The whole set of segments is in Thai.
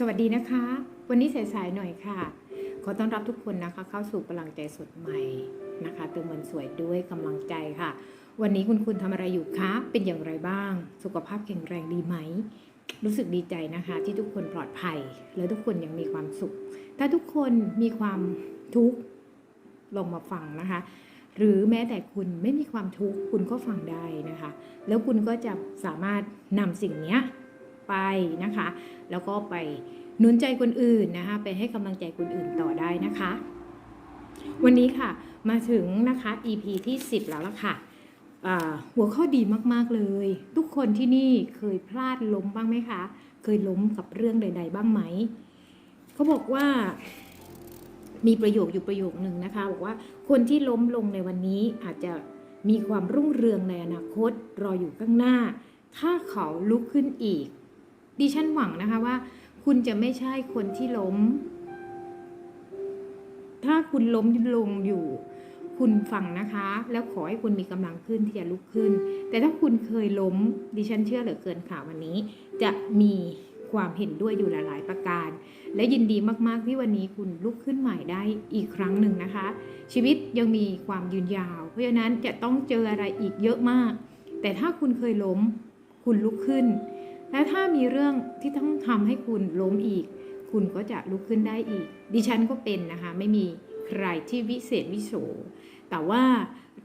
สวัสดีนะคะ วันนี้สายๆหน่อยค่ะ ขอต้อนรับทุกคนนะคะ เข้าสู่พลังใจสดใหม่นะคะเติมเงินสวยด้วยกำลังใจค่ะ วันนี้คุณคุณทำอะไรอยู่คะเป็นอย่างไรบ้าง สุขภาพแข็งแรงดีไหม รู้สึกดีใจนะคะ ที่ทุกคนปลอดภัย และทุกคนยังมีความสุข ถ้าทุกคนมีความทุกข์ลงมาฟังนะคะ หรือแม้แต่คุณไม่มีความทุกข์คุณก็ฟังได้นะคะ แล้วคุณก็จะสามารถนำสิ่งเนี้ย ไปนะคะ แล้วก็ไปหนุนใจคนอื่นนะคะ ไปให้กำลังใจคนอื่นต่อได้นะคะ วันนี้ค่ะมาถึงนะคะ EP ที่ 10 แล้วละค่ะหัวข้อดีมากๆเลย ทุกคนที่นี่เคยพลาดล้มบ้างไหมคะ เคยล้มกับเรื่องใด ๆ บ้างไหมเขาบอกว่ามีประโยคอยู่ประโยคหนึ่งนะคะบอกว่าคนที่ล้มลงในวันนี้อาจจะมีความรุ่งเรืองในอนาคตรออยู่ข้างหน้า ถ้าเขาลุกขึ้นอีก ดิฉันหวังนะคะว่า คุณจะไม่ใช่คนที่ล้ม ถ้าคุณล้มลงอยู่ คุณฟังนะคะ แล้วขอให้คุณมีกำลังขึ้นที่จะลุกขึ้น แต่ถ้าคุณเคยล้ม ดิฉันเชื่อเหลือเกินค่ะวันนี้ จะมีความเห็นด้วยอยู่หลาย ๆ ประการ และยินดีมาก ๆ ที่วันนี้คุณลุกขึ้นใหม่ได้อีกครั้งหนึ่งนะคะ ชีวิตยังมีความยืนยาว เพราะฉะนั้นจะต้องเจออะไรอีกเยอะมาก แต่ถ้าคุณเคยล้ม คุณลุกขึ้น และถ้ามีเรื่องที่ต้องทำให้คุณล้มอีก คุณก็จะลุกขึ้นได้อีก ดิฉันก็เป็นนะคะ ไม่มีใครที่วิเศษวิโส แต่ว่า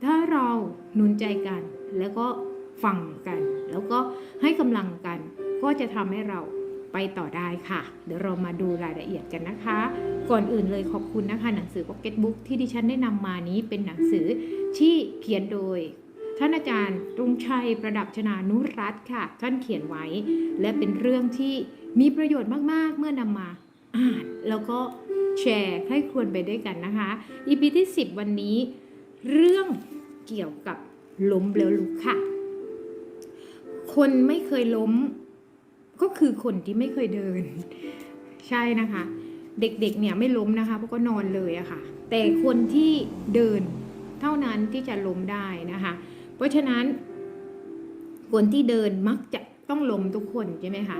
ถ้าเราหนุนใจกันแล้วก็ฟังกัน แล้วก็ให้กำลังกัน ก็จะทำให้เราไปต่อได้ค่ะ เดี๋ยวเรามาดูรายละเอียดกันนะคะ ก่อนอื่นเลยขอบคุณนะคะ หนังสือ Pocket Book ที่ดิฉันได้นำมานี้เป็นหนังสือที่เขียนโดย ท่านอาจารย์ตรงชัยประดับชนานุรัตค่ะ ท่านเขียนไว้ และเป็นเรื่องที่มีประโยชน์มากๆ เมื่อนำมาอ่านแล้วก็แชร์ให้ควรไปด้วยกันนะคะ EP ที่ 10 วันนี้ เรื่องเกี่ยวกับล้มแล้วลุกค่ะ คนไม่เคยล้ม ก็คือคนที่ไม่เคยเดิน ใช่นะคะ เด็กๆเนี่ยไม่ล้มนะคะเพราะก็นอนเลยอะค่ะ แต่คนที่เดินเท่านั้นที่จะล้มได้นะคะ เพราะฉะนั้นคนที่เดินมักจะต้องล้มทุกคนใช่ไหมคะ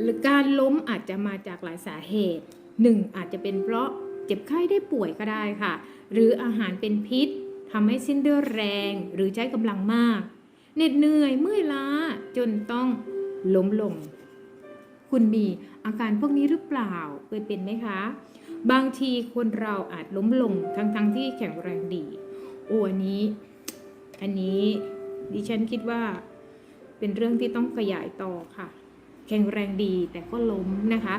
หรือการล้มอาจจะมาจากหลายสาเหตุหนึ่งอาจจะเป็นเพราะเจ็บไข้ได้ป่วยก็ได้ค่ะ หรืออาหารเป็นพิษทำให้สิ้นเดือดแรงหรือใช้กำลังมากเหน็ดเหนื่อยเมื่อยล้าจนต้องล้มลง คุณมีอาการพวกนี้หรือเปล่าเคยเป็นไหมคะ บางทีคนเราอาจล้มลงทั้งๆทที่แข็งแรงดีโอ้อันนี้ อันนี้ดิฉันคิดว่าเป็นเรื่องที่ต้องขยายต่อค่ะ แข็งแรงดีแต่ก็ล้มนะคะ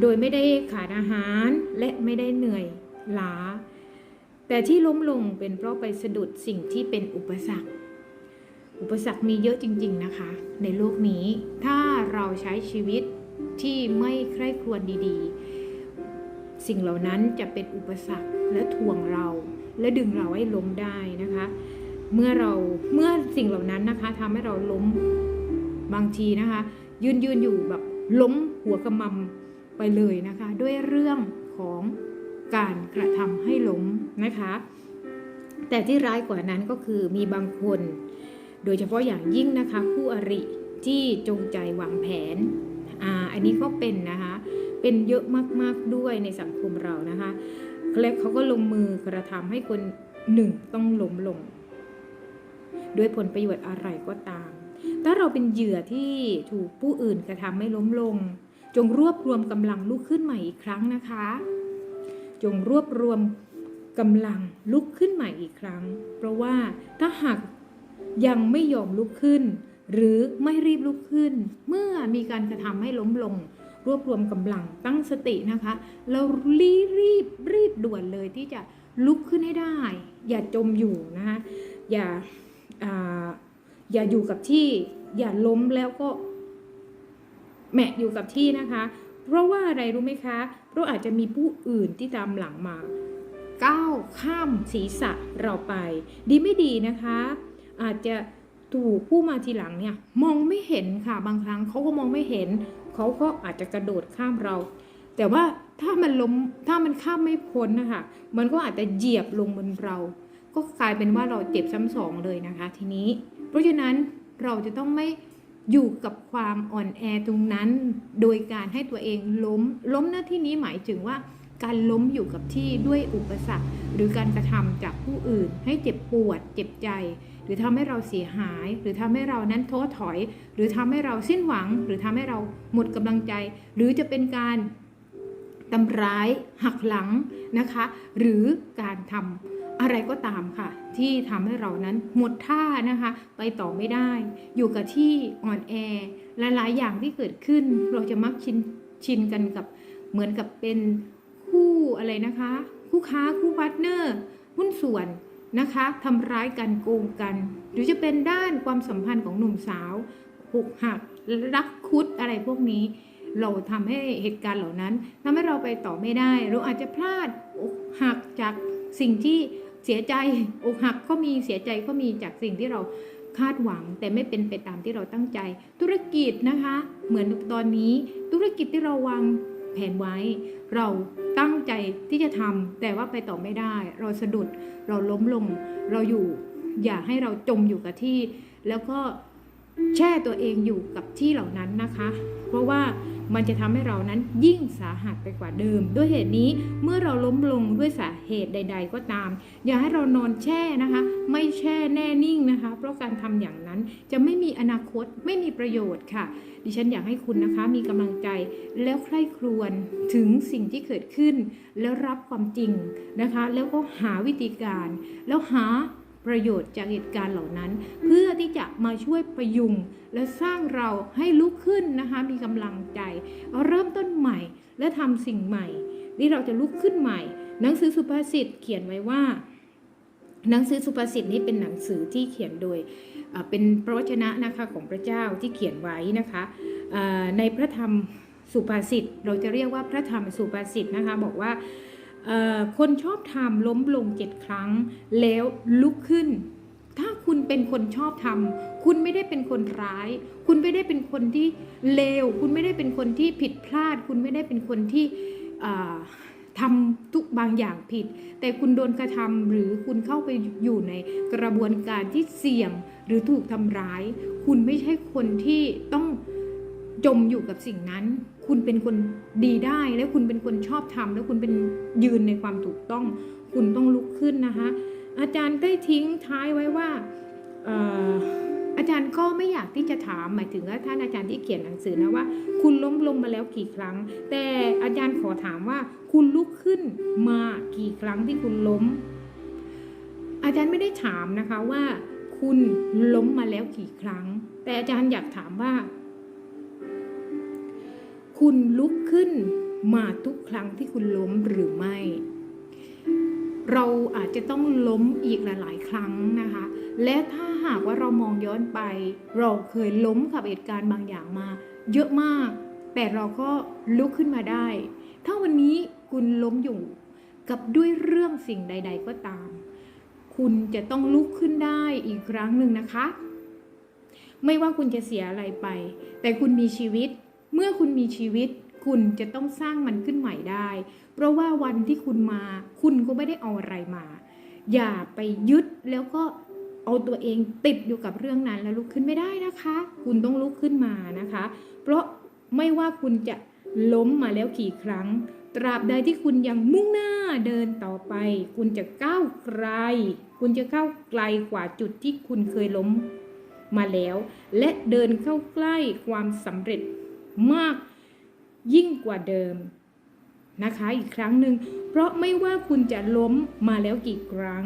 โดยไม่ได้ขาดอาหารและไม่ได้เหนื่อยล้า แต่ที่ล้มลงเป็นเพราะไปสะดุดสิ่งที่เป็นอุปสรรค อุปสรรคมีเยอะจริง ๆนะคะ ในโลกนี้ถ้าเราใช้ชีวิตที่ไม่ใคร่ครวญดีๆ สิ่งเหล่านั้นจะเป็นอุปสรรคและถ่วงเรา และดึงเราให้ล้มได้นะคะ เมื่อเราเมื่อสิ่งเหล่านั้นนะคะทำให้เราล้มบางทีนะคะ ยืนยืนอยู่แบบล้มหัวกระมำไปเลยนะคะ ด้วยเรื่องของการกระทำให้ล้มนะคะ แต่ที่ร้ายกว่านั้นก็คือมีบางคน โดยเฉพาะอย่างยิ่งนะคะคู่อริที่จงใจวางแผนอ่าอันนี้ก็เป็นนะคะ เป็นเยอะมากๆด้วยในสังคมเรานะคะ และเขาก็ลงมือกระทำให้คนหนึ่งต้องล้มลง ด้วยผลประโยชน์อะไรก็ตาม ถ้าเราเป็นเหยื่อที่ถูกผู้อื่นกระทำให้ล้มลง จงรวบรวมกำลังลุกขึ้นใหม่อีกครั้งนะคะ จงรวบรวมกำลังลุกขึ้นใหม่อีกครั้ง เพราะว่าถ้าหากยังไม่ยอมลุกขึ้น หรือไม่รีบลุกขึ้น เมื่อมีการกระทำให้ล้มลง รวบรวมกำลังตั้งสตินะคะแล้วรีบรีบรีบด่วนเลยที่จะลุกขึ้นให้ได้ อย่าจมอยู่นะคะอย่า อย่าอยู่กับที่อย่าล้มแล้วก็แหมะอยู่กับที่นะคะ เพราะว่าอะไรรู้ไหมคะ เพราะอาจจะมีผู้อื่นที่ตามหลังมา ก้าวข้ามศีรษะเราไป ดีไม่ดีนะคะ อาจจะถูกผู้มาทีหลังเนี่ยมองไม่เห็นค่ะบางครั้งเขาก็มองไม่เห็นเขาก็อาจจะกระโดดข้ามเรา แต่ว่าถ้ามันล้มถ้ามันข้ามไม่พ้นนะคะมันก็อาจจะเหยียบลงบนเรา ก็กลายเป็นว่าเราเจ็บซ้ำสองเลยนะคะ ทีนี้ เพราะฉะนั้นเราจะต้องไม่อยู่กับความอ่อนแอตรงนั้น โดยการให้ตัวเองล้ม ล้มหน้าที่นี้หมายถึงว่า การล้มอยู่กับที่ด้วยอุปสรรค หรือการกระทำจากผู้อื่น ให้เจ็บปวด เจ็บใจ หรือทำให้เราเสียหาย หรือทำให้เรานั้นท้อถอย หรือทำให้เราสิ้นหวัง หรือทำให้เราหมดกำลังใจ หรือจะเป็นการทำร้ายหักหลังนะคะ หรือการทำ อะไรก็ตามค่ะ ที่ทำให้เรานั้นหมดท่านะคะ ไปต่อไม่ได้ อยู่กับที่อ่อนแอหลายๆอย่างที่เกิดขึ้น เราจะมักชินชินกันกับเหมือนกับเป็นคู่อะไรนะคะ คู่ค้าคู่พาร์ทเนอร์หุ้นส่วนนะคะทำร้ายกันโกงกัน หรือจะเป็นด้านความสัมพันธ์ของหนุ่มสาวหุกหักรักคุดอะไรพวกนี้ เราทำให้เหตุการณ์เหล่านั้นทำให้เราไปต่อไม่ได้ เราอาจจะพลาดอกหักจากสิ่งที่ เสียใจอกหักก็มีเสียใจก็มีจากสิ่งที่เราคาดหวัง แต่ไม่เป็นไปตามที่เราตั้งใจ ธุรกิจนะคะ เหมือนตอนนี้ ธุรกิจที่เราวางแผนไว้ เราตั้งใจที่จะทำแต่ว่าไปต่อไม่ได้ เราสะดุดเราล้มลง เราอยู่อย่าให้เราจมอยู่กับที่ แล้วก็แช่ตัวเองอยู่กับที่เหล่านั้นนะคะ เพราะว่า มันจะทำให้เรานั้นยิ่งสาหัสไปกว่าเดิม ด้วยเหตุนี้เมื่อเราล้มลงด้วยสาเหตุใด ๆ ก็ตาม อย่าให้เรานอนแช่นะคะ ไม่แช่แน่นิ่งนะคะ เพราะการทำอย่างนั้นจะไม่มีอนาคตไม่มีประโยชน์ค่ะ ดิฉันอยากให้คุณนะคะมีกำลังใจแล้วใคร่ครวญถึงสิ่งที่เกิดขึ้น แล้วรับความจริงนะคะ แล้วก็หาวิธีการ แล้วหา ประโยชน์จากเหตุการณ์เหล่านั้น เพื่อที่จะมาช่วยประยุงและสร้างเราให้ลุกขึ้นนะคะมีกำลังใจเเริ่มต้นใหม่และทำสิ่งใหม่นี่เราจะลุกขึ้นใหม่ หนังสือสุภาษิตเขียนไว้ว่า หนังสือสุภาษิตนี้เป็นหนังสือที่เขียนโดยเป็นพระวจนะนะคะของพระเจ้าที่เขียนไว้นะคะในพระธรรมสุภาษิตเราจะเรียกว่าพระธรรมสุภาษิตนะคะบอกว่า คนชอบทำล้มลงเจ็ดครั้ง แล้วลุกขึ้น ถ้าคุณเป็นคนชอบทำคุณไม่ได้เป็นคนร้าย คุณไม่ได้เป็นคนที่เลว คุณไม่ได้เป็นคนที่ผิดพลาด คุณไม่ได้เป็นคนที่ทำทุกบางอย่างผิด แต่คุณโดนกระทำหรือคุณเข้าไปอยู่ในกระบวนการที่เสี่ยงหรือถูกทำร้าย คุณไม่ใช่คนที่ต้อง จมอยู่กับสิ่งนั้น คุณเป็นคนดีได้ และคุณเป็นคนชอบทำแล้วคุณเป็นยืนในความถูกต้อง คุณต้องลุกขึ้นนะคะ อาจารย์ได้ทิ้งท้ายไว้ว่าเอ่ออาจารย์ก็ไม่อยากที่จะถามหมายถึงว่าท่านอาจารย์ที่เขียนหนังสือนะว่า คุณล้มลงมาแล้วกี่ครั้ง แต่อาจารย์ขอถามว่า คุณลุกขึ้นมากี่ครั้งที่คุณล้ม อาจารย์ไม่ได้ถามนะคะว่า คุณล้มมาแล้วกี่ครั้ง แต่อาจารย์อยากถามว่า คุณลุกขึ้นมาทุกครั้งที่คุณล้มหรือไม่ เราอาจจะต้องล้มอีกหลาย ๆ ครั้งนะคะ และถ้าหากว่าเรามองย้อนไป เราเคยล้มกับเหตุการณ์บางอย่างมา เยอะมาก แต่เราก็ลุกขึ้นมาได้ ถ้าวันนี้คุณล้มอยู่กับด้วยเรื่องสิ่งใด ๆ ก็ตาม คุณจะต้องลุกขึ้นได้อีกครั้งหนึ่งนะคะ ไม่ว่าคุณจะเสียอะไรไป แต่คุณมีชีวิต เมื่อคุณมีชีวิตคุณจะต้องสร้างมันขึ้นใหม่ได้ เพราะว่าวันที่คุณมา คุณก็ไม่ได้เอาอะไรมา อย่าไปยึดแล้วก็เอาตัวเองติดอยู่กับเรื่องนั้นแล้วลุกขึ้นไม่ได้นะคะ คุณต้องลุกขึ้นมานะคะ เพราะไม่ว่าคุณจะล้มมาแล้วกี่ครั้ง ตราบใดที่คุณยังมุ่งหน้าเดินต่อไป คุณจะก้าวไกล คุณจะก้าวไกลกว่าจุดที่คุณเคยล้มมาแล้ว และเดินเข้าใกล้ความสำเร็จ มากยิ่งกว่าเดิมนะคะ อีกครั้งหนึ่ง เพราะไม่ว่าคุณจะล้มมาแล้วกี่ครั้ง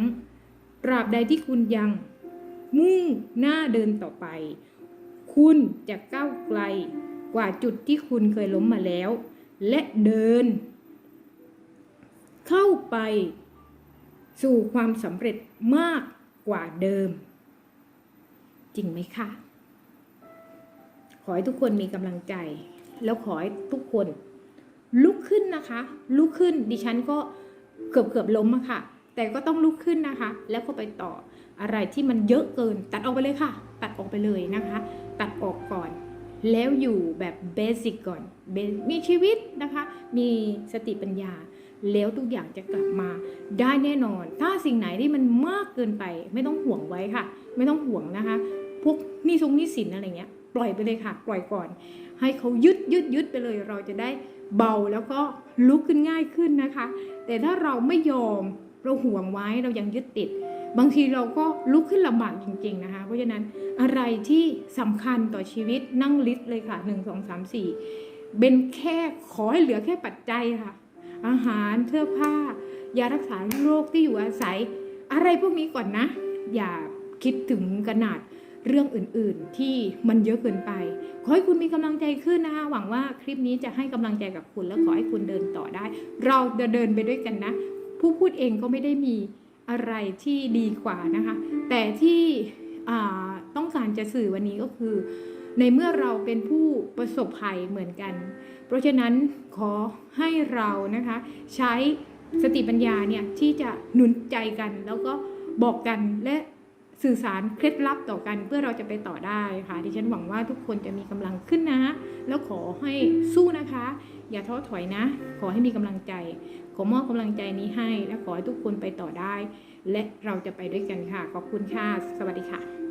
ตราบใดที่คุณยัง มุ่งหน้าเดินต่อไป คุณจะก้าวไกลกว่าจุดที่คุณเคยล้มมาแล้ว และเดิน เข้าไป สู่ความสำเร็จมากกว่าเดิม จริงไหมคะ ขอให้ทุกคนมีกำลังใจ แล้วขอให้ทุกคน ลุกขึ้นนะคะ ลุกขึ้นดิฉันก็เกือบเกือบล้มอะค่ะ แต่ก็ต้องลุกขึ้นนะคะ แล้วก็ไปต่ออะไรที่มันเยอะเกิน ตัดออกไปเลยค่ะ ตัดออกไปเลยนะคะ ตัดออกก่อน แล้วอยู่แบบเบสิกก่อน มีชีวิตนะคะ มีสติปัญญา แล้วทุกอย่างจะกลับมาได้แน่นอน ถ้าสิ่งไหนที่มันมากเกินไป ไม่ต้องห่วงไว้ค่ะ ไม่ต้องห่วงนะคะ พวกนี่ทรงนี่สินอะไรเงี้ย ปล่อยไปเลยค่ะ ปล่อยก่อน ให้เขายึดยึดยึดไปเลย เราจะได้เบาแล้วก็ลุกขึ้นง่ายขึ้นนะคะ แต่ถ้าเราไม่ยอมเราห่วงไว้เรายังยึดติด บางทีเราก็ลุกขึ้นลำบากจริง ๆนะคะ เพราะฉะนั้นอะไรที่สำคัญต่อชีวิตนั่งลิสต์เลยค่ะ 1 2 3 4 เป็นแค่ขอให้เหลือแค่ปัจจัยค่ะ อาหารเสื้อผ้า ยารักษาโรคที่อยู่อาศัย อะไรพวกนี้ก่อนนะ อย่าคิดถึงขนาด เรื่องอื่นๆที่มันเยอะเกินไป ขอให้คุณมีกำลังใจขึ้นนะคะ หวังว่าคลิปนี้จะให้กำลังใจกับคุณและขอให้คุณเดินต่อได้ เราจะเดินไปด้วยกันนะ ผู้พูดเองก็ไม่ได้มีอะไรที่ดีกว่านะคะ แต่ที่ต้องการจะสื่อวันนี้ก็คือ ในเมื่อเราเป็นผู้ประสบภัยเหมือนกัน เพราะฉะนั้นขอให้เรานะคะใช้สติปัญญาเนี่ยที่จะหนุนใจกันแล้วก็บอกกันและ สื่อสารเคล็ดลับต่อกันเพื่อเราจะไปต่อได้ค่ะ ดิฉันหวังว่าทุกคนจะมีกำลังขึ้นนะ แล้วขอให้สู้นะคะ อย่าท้อถอยนะ ขอให้มีกำลังใจ ขอมอบกำลังใจนี้ให้ และขอให้ทุกคนไปต่อได้ และเราจะไปด้วยกันค่ะ ขอบคุณค่ะ สวัสดีค่ะ